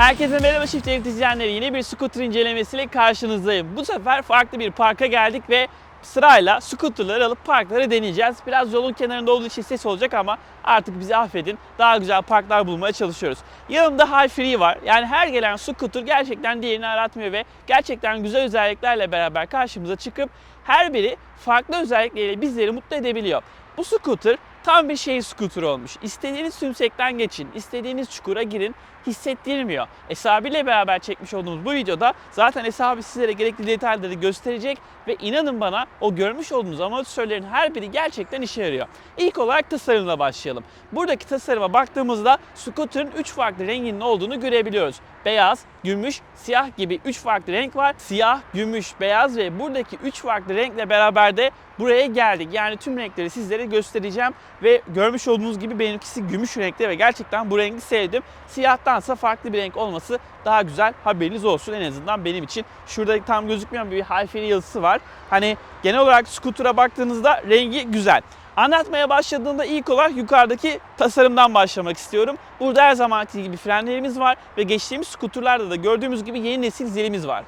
Herkese merhaba Shift Elit izleyenleri. Yeni bir scooter incelemesiyle karşınızdayım. Bu sefer farklı bir parka geldik ve sırayla scooterları alıp parkları deneyeceğiz. Biraz yolun kenarında olduğu için ses olacak ama artık bizi affedin. Daha güzel parklar bulmaya çalışıyoruz. Yanımda High Free var. Yani her gelen scooter gerçekten diğerini aratmıyor ve gerçekten güzel özelliklerle beraber karşımıza çıkıp her biri farklı özellikleriyle bizleri mutlu edebiliyor. Bu scooter tam bir şehir scooter olmuş. İstediğiniz tümsekten geçin, istediğiniz çukura girin, hissettirmiyor. Esabi ile beraber çekmiş olduğumuz bu videoda zaten Esabi sizlere gerekli detayları gösterecek ve inanın bana o görmüş olduğunuz amortisörlerin her biri gerçekten işe yarıyor. İlk olarak tasarımla başlayalım. Buradaki tasarıma baktığımızda scooter'ın 3 farklı renginin olduğunu görebiliyoruz. Beyaz, gümüş, siyah gibi 3 farklı renk var. Siyah, gümüş, beyaz ve buradaki 3 farklı renkle beraber de buraya geldik. Yani tüm renkleri sizlere göstereceğim ve görmüş olduğunuz gibi benimkisi gümüş renkte ve gerçekten bu rengi sevdim. Siyahtansa farklı bir renk olması daha güzel. Haberiniz olsun en azından benim için. Şurada tam gözükmeyen bir Halfeni yazısı var. Hani genel olarak scooter'a baktığınızda rengi güzel. Anlatmaya başladığımda ilk olarak yukarıdaki tasarımdan başlamak istiyorum. Burada her zamanki gibi frenlerimiz var ve geçtiğimiz skuterlarda da gördüğümüz gibi yeni nesil zilimiz var.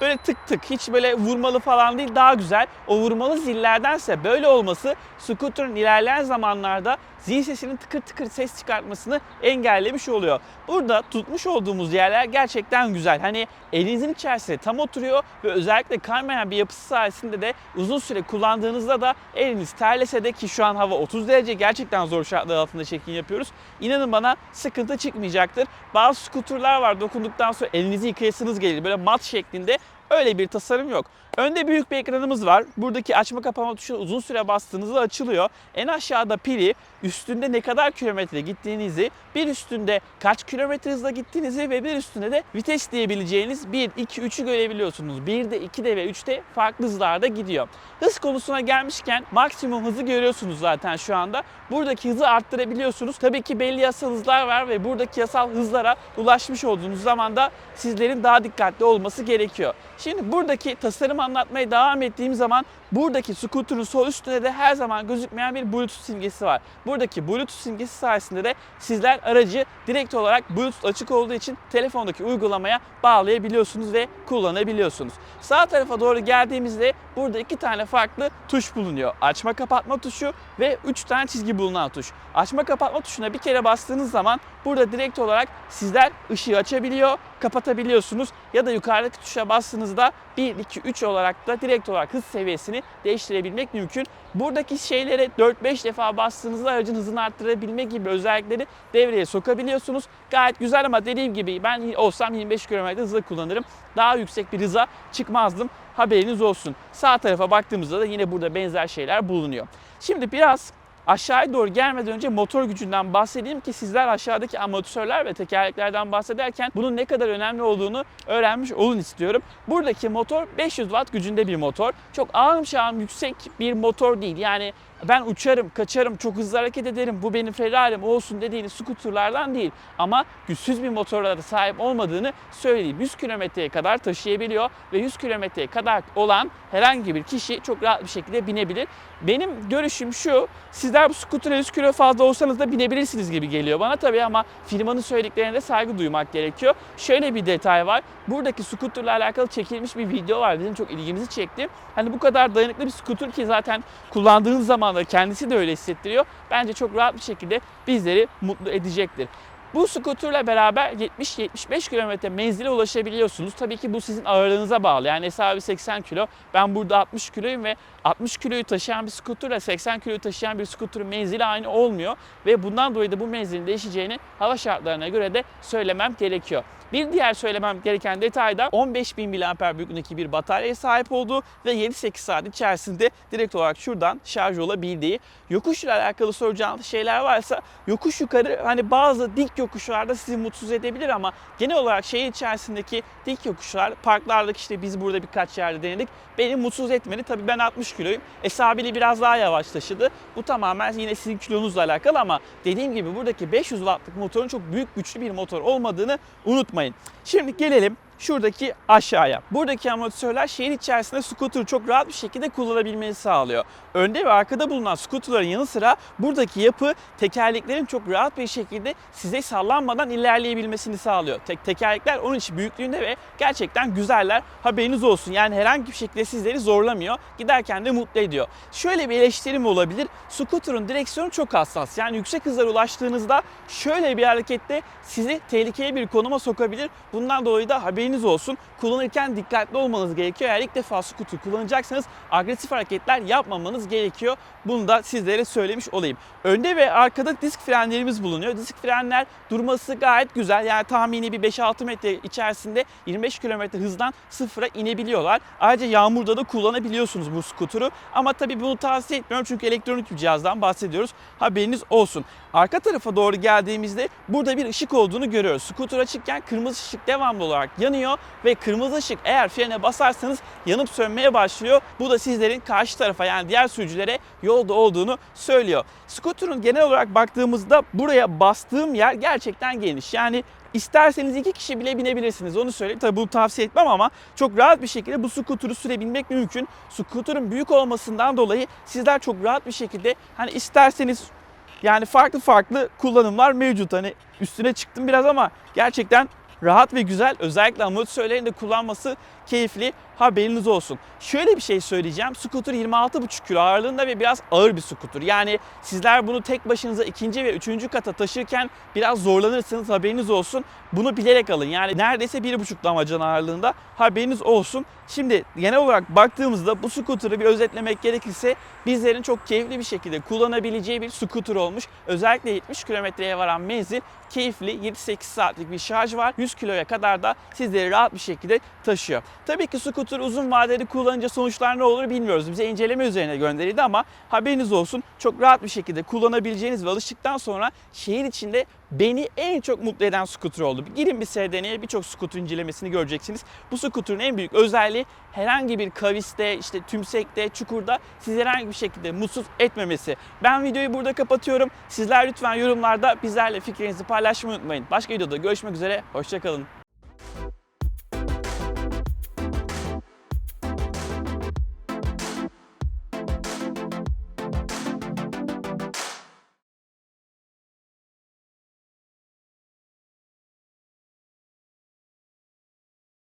Böyle tık tık hiç böyle vurmalı falan değil daha güzel. O vurmalı zillerdense böyle olması scooter'ın ilerleyen zamanlarda zil sesinin tıkır tıkır ses çıkartmasını engellemiş oluyor. Burada tutmuş olduğumuz yerler gerçekten güzel. Hani elinizin içerisinde tam oturuyor ve özellikle kaymayan bir yapısı sayesinde de uzun süre kullandığınızda da eliniz terlese de ki şu an hava 30 derece gerçekten zor şartlar altında çekim yapıyoruz. İnanın bana sıkıntı çıkmayacaktır. Bazı skuterlar var dokunduktan sonra elinizi yıkayasınız gelir böyle mat şeklinde Öyle bir tasarım yok. Önde büyük bir ekranımız var. Buradaki açma kapama tuşuna uzun süre bastığınızda açılıyor. En aşağıda pili, üstünde ne kadar kilometre gittiğinizi, bir üstünde kaç kilometre hızla gittiğinizi ve bir üstünde de vites diyebileceğiniz 1, 2, 3'ü görebiliyorsunuz. 1'de, 2'de ve 3'te farklı hızlarda gidiyor. Hız konusuna gelmişken maksimum hızı görüyorsunuz zaten şu anda. Buradaki hızı arttırabiliyorsunuz. Tabii ki belli yasal hızlar var ve buradaki yasal hızlara ulaşmış olduğunuz zaman da sizlerin daha dikkatli olması gerekiyor. Şimdi buradaki tasarım anlatmaya devam ettiğim zaman buradaki scooter'ın sol üstünde de her zaman gözükmeyen bir Bluetooth simgesi var. Buradaki Bluetooth simgesi sayesinde de sizler aracı direkt olarak Bluetooth açık olduğu için telefondaki uygulamaya bağlayabiliyorsunuz ve kullanabiliyorsunuz. Sağ tarafa doğru geldiğimizde burada iki tane farklı tuş bulunuyor. Açma kapatma tuşu ve üç tane çizgi bulunan tuş. Açma kapatma tuşuna bir kere bastığınız zaman burada direkt olarak sizler ışığı açabiliyor, kapatabiliyorsunuz ya da yukarıdaki tuşa bastığınızda 1, 2, 3 olarak da direkt olarak hız seviyesini değiştirebilmek mümkün. Buradaki şeylere 4-5 defa bastığınızda aracın hızını arttırabilme gibi özellikleri devreye sokabiliyorsunuz. Gayet güzel ama dediğim gibi ben olsam 25 km hızla kullanırım. Daha yüksek bir hıza çıkmazdım. Haberiniz olsun. Sağ tarafa baktığımızda da yine burada benzer şeyler bulunuyor. Şimdi biraz Aşağıya doğru gelmeden önce motor gücünden bahsedeyim ki sizler aşağıdaki amortisörler ve tekerleklerden bahsederken bunun ne kadar önemli olduğunu öğrenmiş olun istiyorum. Buradaki motor 500 watt gücünde bir motor. Çok ağım şağım yüksek bir motor değil. Yani ben uçarım, kaçarım, çok hızlı hareket ederim, bu benim Ferrari'm olsun dediğiniz skuterlardan değil. Ama güçsüz bir motora da sahip olmadığını söyleyeyim. 100 kilometreye kadar taşıyabiliyor ve 100 kilometreye kadar olan herhangi bir kişi çok rahat bir şekilde binebilir. Benim görüşüm şu, sizler bu skutura 100 kilo fazla olsanız da binebilirsiniz gibi geliyor bana tabii ama firmanın söylediklerine de saygı duymak gerekiyor. Şöyle bir detay var. Buradaki skuterla alakalı çekilmiş bir video var. Bizim çok ilgimizi çekti. Hani bu kadar dayanıklı bir skuter ki zaten kullandığınız zaman da kendisi de öyle hissettiriyor. Bence çok rahat bir şekilde bizleri mutlu edecektir. Bu skuterle beraber 70-75 kilometre menzile ulaşabiliyorsunuz. Tabii ki bu sizin ağırlığınıza bağlı. Yani hesabı 80 kilo. Ben burada 60 kiloyum ve 60 kiloyu taşıyan bir skuterle 80 kiloyu taşıyan bir skuterın menzili aynı olmuyor. Ve bundan dolayı da bu menzilin değişeceğini hava şartlarına göre de söylemem gerekiyor. Bir diğer söylemem gereken detay da 15.000 mAh büyüklüğündeki bir bataryaya sahip olduğu ve 7-8 saat içerisinde direkt olarak şuradan şarj olabildiği. Yokuşla alakalı soracağınız şeyler varsa yokuş yukarı hani bazı dik yokuşlarda sizi mutsuz edebilir ama genel olarak şehir içerisindeki dik yokuşlar parklardaki işte biz burada birkaç yerde denedik beni mutsuz etmedi. Tabii ben 60 kiloyum. Esabili biraz daha yavaş taşıdı. Bu tamamen yine sizin kilonuzla alakalı ama dediğim gibi buradaki 500 wattlık motorun çok büyük güçlü bir motor olmadığını unutmayın. Şimdi gelelim şuradaki aşağıya. Buradaki amortisörler şehir içerisinde scooter'ı çok rahat bir şekilde kullanabilmenizi sağlıyor. Önde ve arkada bulunan scooter'ların yanı sıra buradaki yapı tekerleklerin çok rahat bir şekilde size sallanmadan ilerleyebilmesini sağlıyor. Tek tekerlekler onun için büyüklüğünde ve gerçekten güzeller. Haberiniz olsun. Yani herhangi bir şekilde sizleri zorlamıyor. Giderken de mutlu ediyor. Şöyle bir eleştirim olabilir. Scooter'ın direksiyonu çok hassas. Yani yüksek hızlara ulaştığınızda şöyle bir harekette sizi tehlikeli bir konuma sokabilir. Bundan dolayı da haberiniz olsun. Kullanırken dikkatli olmanız gerekiyor. Eğer ilk defa scooter kullanacaksanız agresif hareketler yapmamanız gerekiyor. Bunu da sizlere söylemiş olayım. Önde ve arkada disk frenlerimiz bulunuyor. Disk frenler durması gayet güzel. Yani tahmini bir 5-6 metre içerisinde 25 km hızdan sıfıra inebiliyorlar. Ayrıca yağmurda da kullanabiliyorsunuz bu skuturu. Ama tabii bunu tavsiye etmiyorum çünkü elektronik bir cihazdan bahsediyoruz. Haberiniz olsun. Arka tarafa doğru geldiğimizde burada bir ışık olduğunu görüyoruz. Skuter açıkken kırmızı ışık devamlı olarak yanıyor ve kırmızı ışık eğer frene basarsanız yanıp sönmeye başlıyor. Bu da sizlerin karşı tarafa yani diğer sürücülere yolda olduğunu söylüyor. Scooter'ın genel olarak baktığımızda buraya bastığım yer gerçekten geniş. Yani İsterseniz iki kişi bile binebilirsiniz. Onu söyleyeyim. Tabii bunu tavsiye etmem ama çok rahat bir şekilde bu scooter'ı sürebilmek mümkün. Scooter'ın büyük olmasından dolayı sizler çok rahat bir şekilde hani isterseniz yani farklı farklı kullanımlar mevcut. Hani üstüne çıktım biraz ama gerçekten rahat ve güzel. Özellikle amortisörlerin de kullanması keyifli. Haberiniz olsun. Şöyle bir şey söyleyeceğim. Scooter 26,5 kilo ağırlığında ve biraz ağır bir scooter. Yani sizler bunu tek başınıza ikinci ve üçüncü kata taşırken biraz zorlanırsınız. Haberiniz olsun. Bunu bilerek alın. Yani neredeyse 1,5 damacana ağırlığında. Haberiniz olsun. Şimdi genel olarak baktığımızda bu scooter'ı bir özetlemek gerekirse bizlerin çok keyifli bir şekilde kullanabileceği bir scooter olmuş. Özellikle 70 kilometreye varan menzil keyifli 7-8 saatlik bir şarj var. 100 kiloya kadar da sizleri rahat bir şekilde taşıyor. Tabii ki scooter uzun vadeli kullanınca sonuçlar ne olur bilmiyoruz. Bize inceleme üzerine gönderildi ama haberiniz olsun çok rahat bir şekilde kullanabileceğiniz ve alıştıktan sonra şehir içinde beni en çok mutlu eden scooter oldu. Girin bir SDN'ye birçok scooter incelemesini göreceksiniz. Bu scooter'ın en büyük özelliği herhangi bir kaviste, işte tümsekte, çukurda sizi herhangi bir şekilde mutsuz etmemesi. Ben videoyu burada kapatıyorum. Sizler lütfen yorumlarda bizlerle fikrinizi paylaşmayı unutmayın. Başka videoda görüşmek üzere. Hoşçakalın.